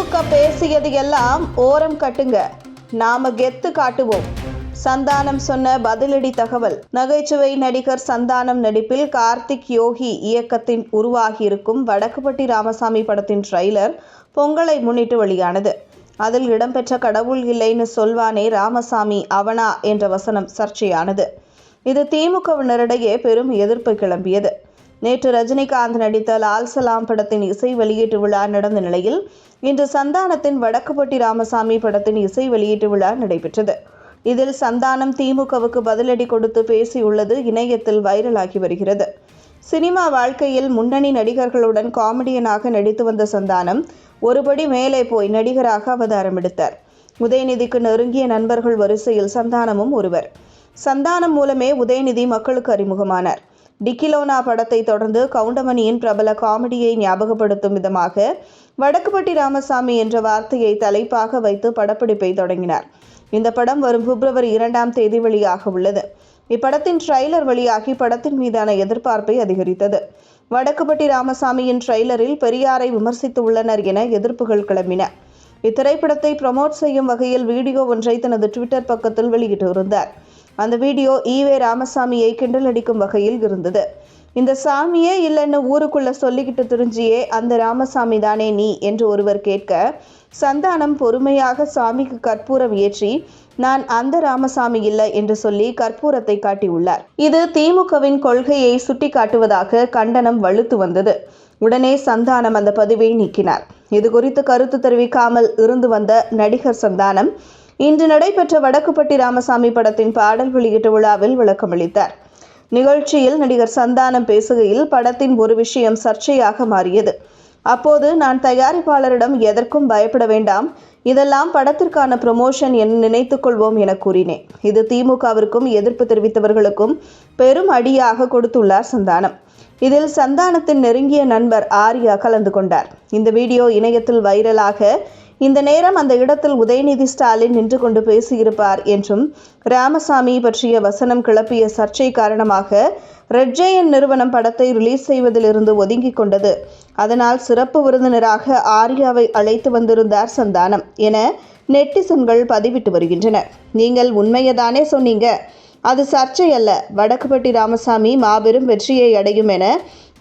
திமுக பேசியது எல்லாம் ஓரம் கட்டுங்க. நாம கெத்து காட்டுவோம். சந்தானம் சொன்ன பதிலடி தகவல். நகைச்சுவை நடிகர் சந்தானம் நடிப்பில் கார்த்திக் யோகி இயக்கத்தின் உருவாகியிருக்கும் வடக்குப்பட்டி ராமசாமி படத்தின் ட்ரெய்லர் பொங்கலை முன்னிட்டு வெளியானது. அதில் இடம்பெற்ற கடவுள் இல்லைன்னு சொல்வானே ராமசாமி அவனா என்ற வசனம் சர்ச்சையானது. இது திமுகவினரிடையே பெரும் எதிர்ப்பு கிளம்பியது. நேற்று ரஜினிகாந்த் நடித்த லால் சலாம் படத்தின் இசை வெளியீட்டு விழா நடந்த நிலையில் இன்று சந்தானத்தின் வடக்குப்பட்டி ராமசாமி படத்தின் இசை வெளியீட்டு விழா நடைபெற்றது. இதில் சந்தானம் திமுகவுக்கு பதிலடி கொடுத்து பேசியுள்ளது இணையத்தில் வைரலாகி வருகிறது. சினிமா வாழ்க்கையில் முன்னணி நடிகர்களுடன் காமெடியனாக நடித்து வந்த சந்தானம் ஒருபடி மேலே போய் நடிகராக அவதாரம் எடுத்தார். உதயநிதிக்கு நெருங்கிய நண்பர்கள் வரிசையில் சந்தானமும் ஒருவர். சந்தானம் மூலமே உதயநிதி மக்களுக்கு அறிமுகமானார். டிக்கிலோனா படத்தை தொடர்ந்து கவுண்டமணியின் பிரபல காமெடியை ஞாபகப்படுத்தும் விதமாக வடக்குப்பட்டி ராமசாமி என்ற வார்த்தையை தலைப்பாக வைத்து படப்பிடிப்பை தொடங்கினார். இந்த படம் வரும் பிப்ரவரி இரண்டாம் தேதி வெளியாக உள்ளது. இப்படத்தின் ட்ரைலர் வெளியாகி படத்தின் மீதான எதிர்பார்ப்பை அதிகரித்தது. வடக்குப்பட்டி ராமசாமியின் ட்ரெய்லரில் பெரியாரை விமர்சித்து உள்ளனர் என எதிர்ப்புகள் கிளம்பின. இத்திரைப்படத்தை ப்ரமோட் செய்யும் வகையில் வீடியோ ஒன்றை தனது ட்விட்டர் பக்கத்தில் வெளியிட்டிருந்தார். அந்த வீடியோ ஈவே ராமசாமியை கிண்டல் அடிக்கும் வகையில் இருந்தது. இந்த சாமியே இல்லைன்னு ஊருக்குள்ள சொல்லிக்கிட்டு திரிஞ்சியே அந்த ராமசாமி தானே நீ என்று ஒருவர் கேட்க சந்தானம் பொறுமையாக சாமிக்கு கற்பூரம் ஏற்றி நான் அந்த ராமசாமி இல்லை என்று சொல்லி கற்பூரத்தை காட்டியுள்ளார். இது திமுகவின் கொள்கையை சுட்டிக்காட்டுவதாக கண்டனம் வலுத்து வந்தது. உடனே சந்தானம் அந்த பதிவை நீக்கினார். இது குறித்து கருத்து தெரிவிக்காமல் இருந்து வந்த நடிகர் சந்தானம் இன்று நடைபெற்ற வடக்குப்பட்டி ராமசாமி படத்தின் பாடல் வெளியீட்டு விழாவில் விளக்கமளித்தார் நிகழ்ச்சியில் நடிகர் சந்தானம் பேசுகையில் படத்தின் ஒரு விஷயம் சர்ச்சையாக மாறியது. அப்போது நான் தயாரிப்பாளரிடம் எதற்கும் பயப்பட வேண்டாம் இதெல்லாம் படத்திற்கான ப்ரமோஷன் என நினைத்துக் கொள்வோம் என கூறினேன். இது திமுகவிற்கும் எதிர்ப்பு தெரிவித்தவர்களுக்கும் பெரும் அடியாக கொடுத்துள்ளார் சந்தானம். இதில் சந்தானத்தின் நெருங்கிய நண்பர் ஆர்யா கலந்து கொண்டார். இந்த வீடியோ இணையத்தில் வைரலாக இந்த நேரம் அந்த இடத்தில் உதயநிதி ஸ்டாலின் நின்று கொண்டு பேசியிருப்பார் என்றும் ராமசாமி பற்றிய வசனம் கிளப்பிய சர்ச்சை காரணமாக ரெட்ஜெயன் நிறுவனம் படத்தை ரிலீஸ் செய்வதிலிருந்து ஒதுங்கிக் கொண்டது. அதனால் சிறப்பு விருந்தினராக ஆர்யாவை அழைத்து வந்திருந்தார் சந்தானம் என நெட்டிசன்கள் பதிவிட்டு வருகின்றனர் நீங்கள் உண்மையதானே சொன்னீங்க? அது சர்ச்சை அல்ல. வடக்குப்பட்டி ராமசாமி மாபெரும் வெற்றியை அடையும் என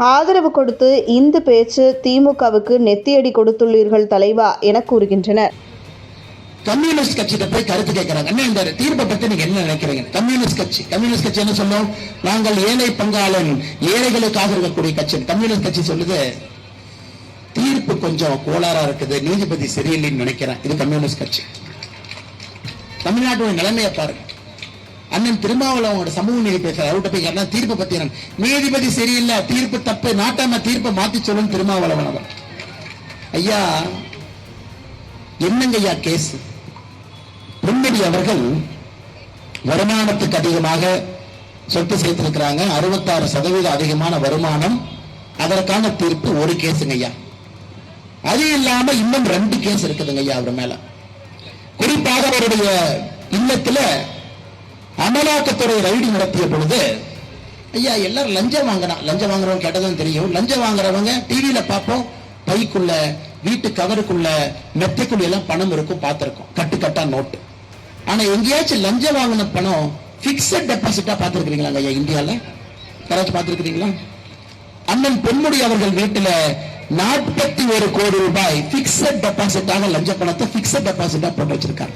ஆதரவு கொடுத்து இந்த பேச்சு திமுகவுக்கு நெத்தியடி கொடுத்துள்ளீர்கள் தலைவா என கூறுகின்றனர். கம்யூனிஸ்ட் கட்சியிட்ட போய் கருத்து கேட்கிறாங்க. என்ன இந்த தீர்ப்பை பத்தி நீங்க என்ன நினைக்கிறீங்க? கம்யூனிஸ்ட் கட்சி. கம்யூனிஸ்ட் கட்சி என்ன சொல்லும்? நாங்கள் ஏழை பங்காளன் ஏழைகளுக்காக இருக்கக்கூடிய கட்சி கம்யூனிஸ்ட் கட்சி சொல்லுது. தீர்ப்பு கொஞ்சம் கோளாறா இருக்குது. நீதிபதி சரியில்லைன்னு நினைக்கிறேன். இது கம்யூனிஸ்ட் கட்சி. தமிழ்நாட்டோட நிலைமையை பாருங்க. அண்ணன் திருமாவளவனோட சமூக நீதி பேசுறாரு. அவர்கிட்ட போய் கேட்டா தீர்ப்பை பத்தி நீதிபதி சரியில்லை தீர்ப்பு தப்பு நாட்டாம தீர்ப்பை மாத்தி சொல்லணும் திருமாவளவன் அவர் ஐயா என்னங்க ஐயா கேஸ்? பொன்முடி அவர்கள் வருமானத்துக்கு அதிகமாக சொத்து சேர்த்திருக்கிறாங்க. அறுபத்தாறு சதவீதம் அதிகமான வருமானம். அதற்கான தீர்ப்பு ஒரு கேஸுங்க ஐயா. அது இல்லாம இன்னும் ரெண்டு கேஸ் இருக்குதுங்க ஐயா அவர் மேல. குறிப்பாக அவருடைய இல்லத்துல அமலாக்கத்துறை ரைடு நடத்திய பொழுது ஐயா எல்லாரும் லஞ்சம் வாங்கினா லஞ்சம் வாங்குறவங்க கேட்டதும் தெரியும். லஞ்சம் வாங்குறவங்க டிவியில பார்ப்போம். பைக்குள்ள வீட்டு கவருக்குள்ள மெத்தைக்குள்ள எல்லாம் பணம் இருக்கும் பார்த்திருக்கோம். கட்டு கட்டா நோட்டு. ஆனா எங்கேயாச்சும் லஞ்சம் வாங்கின பணம் பிக்சட் டெபாசிட்டா பார்த்திருக்கீங்களா ஐயா இந்தியால? யாராச்சும் பார்த்திருக்கிறீங்களா? அண்ணன் பொன்முடி அவர்கள் வீட்டுல நாற்பத்தி ஒரு கோடி ரூபாய் பிக்சட் டெபாசிட்டாக லஞ்ச பணத்தை பிக்சட் டெபாசிட்டா போட்டு வச்சிருக்காங்க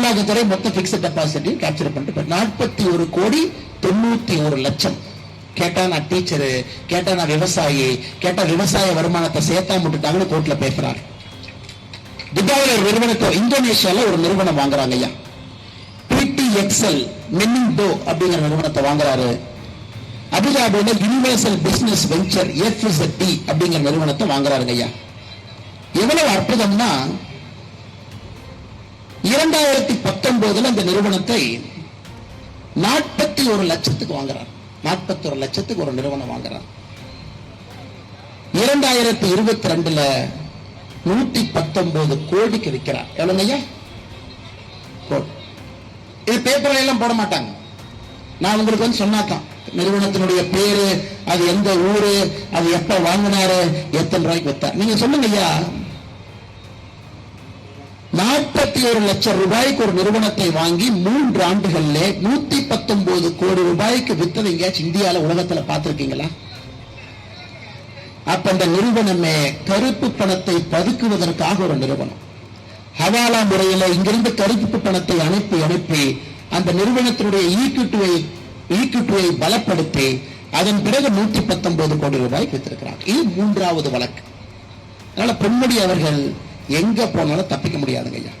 அமலாக்கத்துறை மொத்த பிக்சட் டெபாசிட்டி கேப்சர் பண்ணிட்டு நாற்பத்தி ஒரு கோடி தொண்ணூத்தி ஒரு லட்சம். கேட்டா நான் டீச்சரு கேட்டா நான் விவசாயி கேட்டா விவசாய வருமானத்தை சேர்த்தா முட்டுட்டாங்கன்னு கோர்ட்ல பேசுறாரு. துபாயில் ஒரு நிறுவனத்தை இந்தோனேஷியால ஒரு நிறுவனம் வாங்குறாங்க ஐயா. பிடி எக்ஸல் மென்னிண்டோ அப்படிங்கிற நிறுவனத்தை வாங்குறாரு. அபுதாபியில யூனிவர்சல் பிசினஸ் வெஞ்சர் எஃப்இசட்டி அப்படிங்கிற நிறுவனத்தை வாங்குறாருங்க ஐயா. எவ்வளவு அற்புதம்னா இரண்டாயிரத்தி பத்தொன்பதுல அந்த நிறுவனத்தை நாற்பத்தி ஒரு லட்சத்துக்கு வாங்குறார். நாற்பத்தி ஒரு லட்சத்துக்கு ஒரு நிறுவனம் வாங்குறார். இரண்டாயிரத்தி இருபத்தி ரெண்டுல நூத்தி பத்தொன்பது கோடிக்கு விற்கிறார். எவ்வளவு இது பேப்பர்ல எல்லாம் போட மாட்டாங்க. நான் உங்களுக்கு வந்து சொன்னாதான். நிறுவனத்தினுடைய பேரு அது எந்த ஊரு அது எப்ப வாங்கினாரு எத்தனை ரூபாய்க்கு வித்தார். நீங்க சொல்லுங்க ஐயா. நாற்பத்தி ஒரு லட்சம் ரூபாய்க்கு ஒரு நிறுவனத்தை வாங்கி மூன்று ஆண்டுகள்ல நூத்தி பத்தொன்பது கோடி ரூபாய்க்கு வித்தது எங்கேயாச்சும் இந்தியால உலகத்துல பார்த்திருக்கீங்களா? அப்ப அந்த நிறுவனமே கருப்பு பணத்தை பதுக்குவதற்காக ஒரு நிறுவனம். ஹவாலா முறையில இங்கிருந்து கருப்பு பணத்தை அனுப்பி அனுப்பி அந்த நிறுவனத்தினுடைய ஈக்குட்டுவை ஈக்குட்டுவை பலப்படுத்தி அதன் பிறகு நூத்தி பத்தொன்பது கோடி ரூபாய் வித்திருக்கிறார். இது மூன்றாவது வழக்கு. அதனால பொன்முடி அவர்கள் எங்க போனாலும் தப்பிக்க முடியாதுங்க ஐயா.